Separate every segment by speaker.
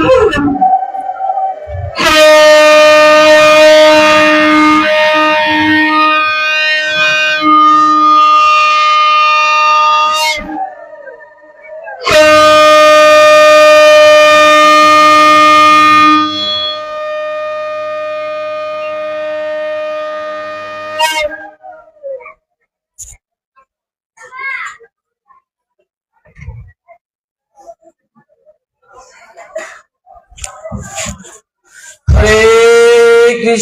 Speaker 1: absurdo.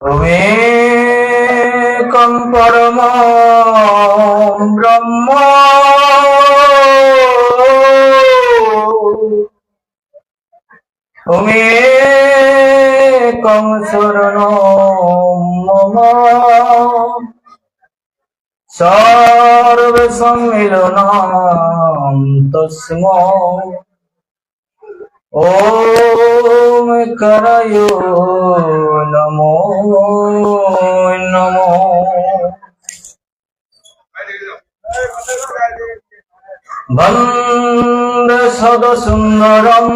Speaker 1: তুমি কম পরম ব্রহ্ম। তুমি কম শরণ মম। সর্বসম্মিলন তস্ম। ওম করয় নমো নমো। বন্দ সদসুন্দরম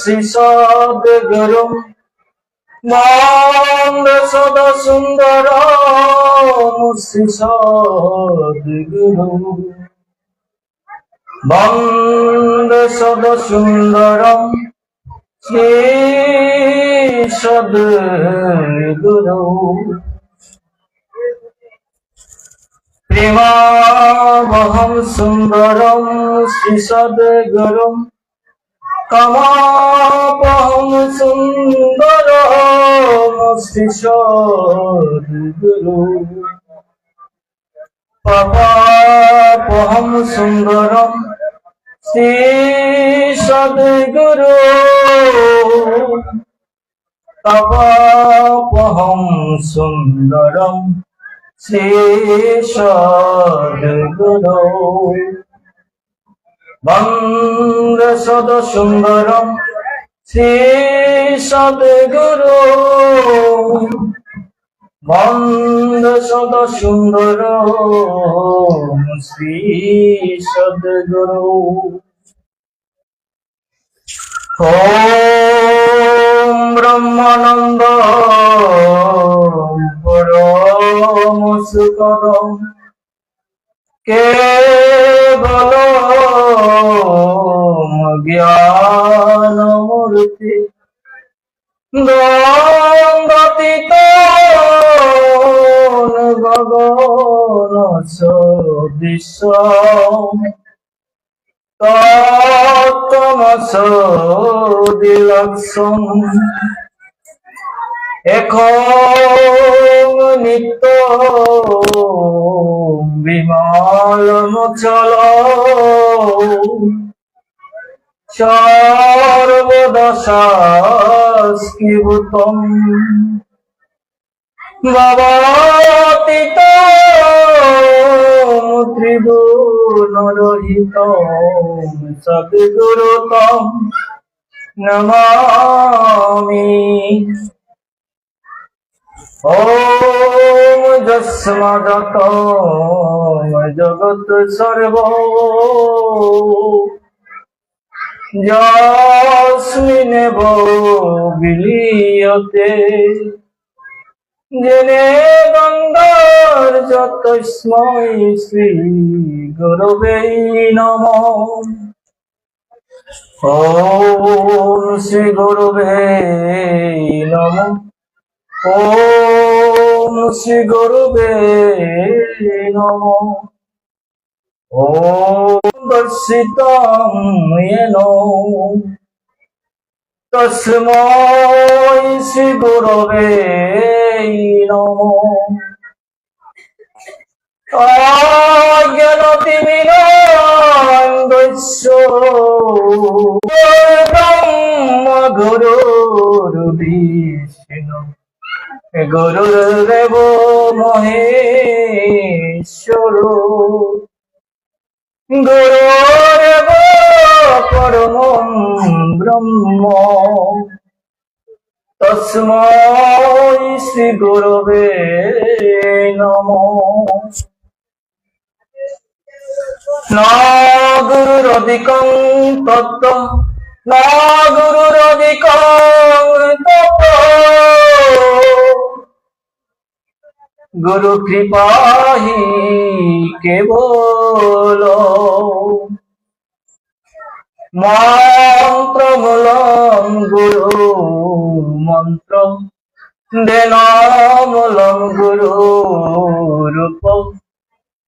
Speaker 1: শিশদ্গুরুম বন্দ সদসুন্দরম শিশদ্গুরুম বন্দ সদসুন্দরম শিশদ্গুরু প্রেমাবহম সুন্দরম শিশদ্গুরুম কমাপহম সুন্দরম শিশদ্গুরু পাপাপহম সুন্দরম সদ্গুরু। তবাপহম সুন্দরম শ্রী সদ্গুরু। বন্দ সদ সুন্দরম শ্রী সদ্গুরু। বন্দ সদ সুন্দর শ্রী সদ্গুরু। ওম ব্রহ্মানন্দ পরম সুখদম কে বল জ্ঞান মূর্তি দ্বন্দ্বতীত তত্তমসদিলক্ষণ এখন নিত্য বিমল চল। সর্বদশাস্কিভূতম ভবতীত ত্রিগুণরহিত সদ্গুরুতম নমামি। ওম যস্মাদত জগৎ সর্ব। যস্মিনেব বিলীয়তে। জেনে গঙ্গার যতস্মৈ শ্রী গুরবে নম। ওম শ্রী গুরবে নম। ওম শ্রী গুরবে নম। ওম দর্শিতম येन শ্রী গুরবে নম অজ্ঞান তিমির দস্য ব্রহ্ম গুরুর বিষ্ণু গুরুর্দেব মহেশ্বর গুরুরেব পরম ব্রহ্ম তস্মৈ শ্রী গুরবে, নম। না গুরুরধিকং তত্ত্ব না গুরুরধিকং তত্ত্ব গুরু কৃপাহি কেবল। মন্ত্রমূলম গুরু মন্ত্র দেনমূলম গুরু রূপ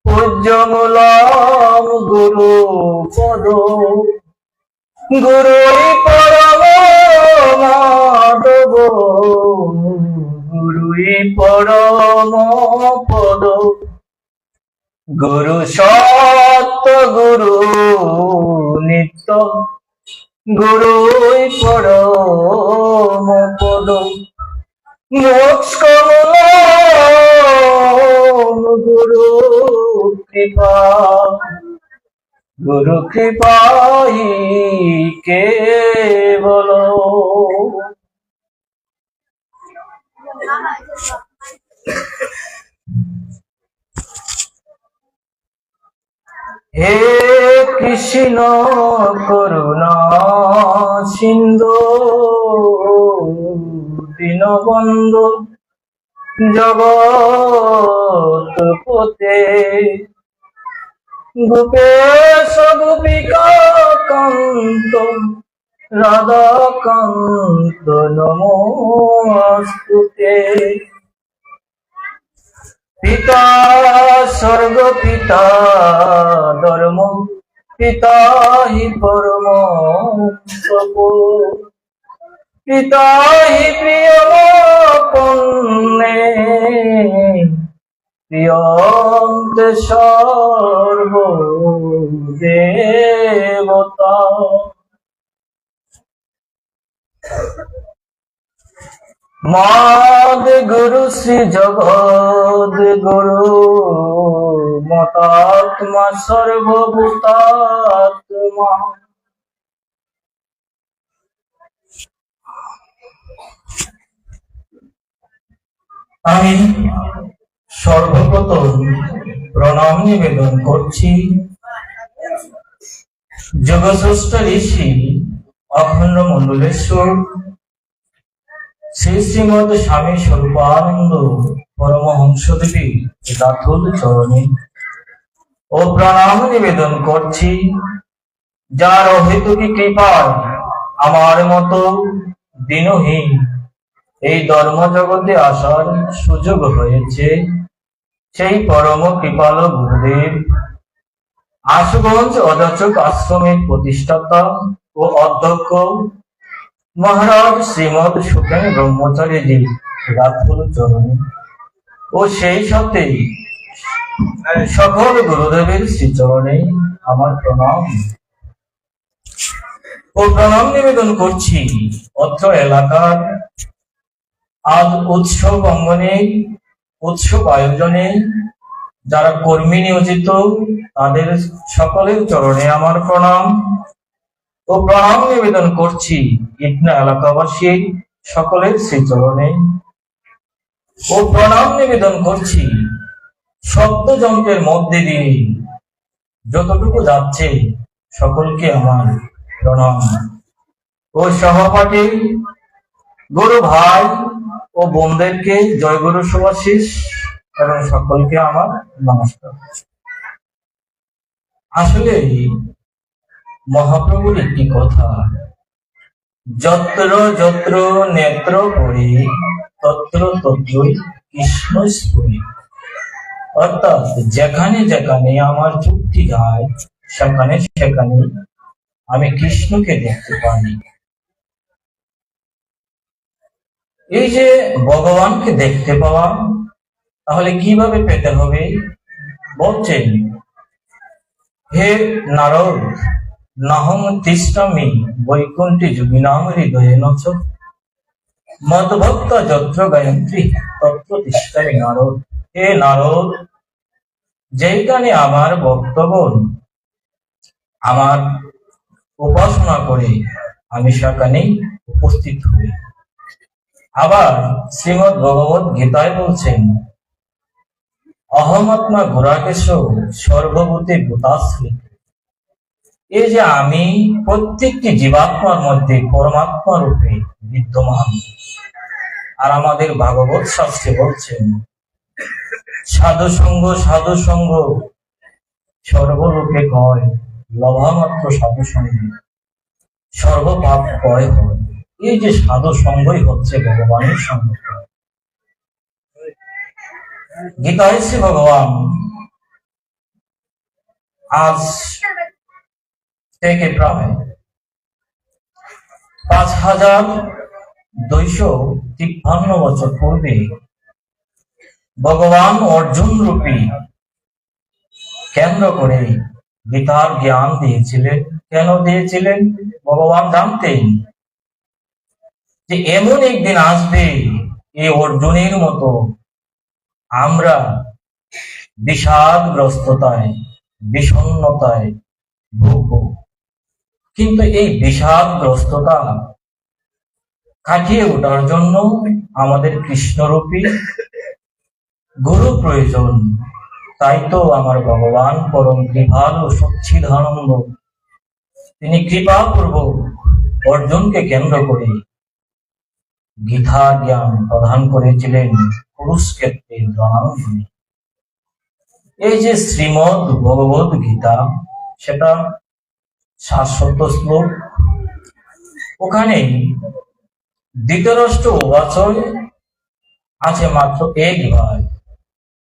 Speaker 1: পূজ্যমূলম গুরু পদ গুরুই পরম মাধব। গুরুই পরম পদ গুরু সত্য গুরু নিত্য। গুরুই পরম পদ গুরু কৃপা গুরু কৃপাই কেবল হে কৃষ্ণ করুণা সিন্ধু। দীনবন্ধু জগৎ পতে গোপেশ কান্ত রাধা কান্ত নমস্তুতে। পিতা স্বর্গ, পিতা ধর্ম, পিতা হি পরম তপ পিতা হি প্রিয় পণ্যে প্রিয়ন্তে সর্ব দেবতা মাদ গুরু শ্রী জগৎ গুরু মতাত্মা সর্বভূতাত্মা। আমি সর্বপ্রথম প্রণাম নিবেদন করছি। যোগশ্রেষ্ঠ ঋষি অখণ্ড মন্ডলেশ্বর শ্রী শ্রীমদ স্বামী স্বরূপানন্দ পরমহংসদেবী রাতুল চরণে। ও প্রণাম নিবেদন করছি। যার অহেতুকি কৃপায় আমার মতো দিনহীন এই ধর্ম জগতে আসার সুযোগ হয়েছে সেই পরম কৃপাল গুরুদেব। আশুগঞ্জ অযাচক আশ্রমের প্রতিষ্ঠাতা ও অধ্যক্ষ মহারাজ শ্রীমদ সুখেন ব্রহ্মচারীজি রাতুল চরণে। ও সেই সাথে সকল গুরুদেবের শ্রীচরণে আমার প্রণাম। ও প্রণাম নিবেদন করছি অত্র এলাকার আজ উৎসব অঙ্গনে, উৎসব আয়োজনে যারা কর্মী নিয়োজিত, তাদের সকলের চরণে আমার প্রণাম ও প্রণাম নিবেদন করছি ইটনা এলাকাবাসী সকলের শ্রীচরণে। ও প্রণাম নিবেদন করছি শব্দযন্ত্রের মধ্যে দিয়ে। যতটুকু যাচ্ছে সকলকে আমার প্রণাম। ও সহপাঠী, গুরু ভাই ও বোনদেরকে জয় গুরু শুভাশিস এবং সকলকে আমার নমস্কার। আসলে মহাপ্রভুর একটি কথা, যত্র যত্র নেত্র পড়ে, তত্র তত্রই কৃষ্ণ স্ফুরে। অর্থাৎ যেখানে যেখানে আমার যুক্তি যায়, সেখানে সেখানে আমি কৃষ্ণকে দেখতে পাই। এই যে ভগবানকে দেখতে পাওয়া, তাহলে কীভাবে পেতে হবে? বলছেন, হে নারদ, নাহং তিষ্টামি বৈকুণ্ঠী যোগিনাম হৃদয়ে নচ। মদভক্ত যত্র গায়ত্রী তত্র তিষ্টামি নারদ। হে নারদ যেখানে আমার ভক্তগণ আমার উপাসনা করে আমি সেখানেই উপস্থিত হই। আবার শ্রীমদ ভগবত গীতায় বলছেন অহমাত্মা গুরাকেশ সর্বভূতে ভূতাশ্রিত এই যে আমি প্রত্যেকটি জীবাত্মার মধ্যে পরমাত্মা রূপে বিদ্যমান। আর আমাদের ভাগবত শাস্ত্রে বলছেন, সাধু সঙ্গ সাধু সঙ্গ সর্বলোকে কয়, লভামাত্র সাধু সঙ্গ। সর্বপাপ কয় হয়? এই যে সাধু সঙ্গই হচ্ছে ভগবানের সঙ্গ। গীতায় শ্রী ভগবান। আজ থেকে প্রায় পাঁচ হাজার দুইশো তিপ্পান্ন বছর পূর্বে ভগবান অর্জুন রূপী কেন্দ্র করে গীতার জ্ঞান দিয়েছিলেন। কেন দিয়েছিলেন? ভগবান জানতেন যে এমন একদিন আসবে এই অর্জুনের মতো। আমরা বিষাদগ্রস্ততায়, বিষণ্ণতায় ভুগব। কিন্তু এই বিষাদগ্রস্ততা কাটিয়ে ওঠার জন্য আমাদের কৃষ্ণরূপী গুরু প্রয়োজন। তাই তো আমার ভগবান পরম কৃপালু সচ্ছিদানন্দ তিনি কৃপা পূর্বক অর্জুনকে কেন্দ্র করে। গীতা জ্ঞান প্রদান করেছিলেন কুরুক্ষেত্রে রণাঙ্গনে। এই যে শ্রীমদ ভগবত গীতা, সেটা শাশ্বত শ্লোক। ওখানে দ্বিতীয় রাষ্ট্র আছে মাত্র এক ভাই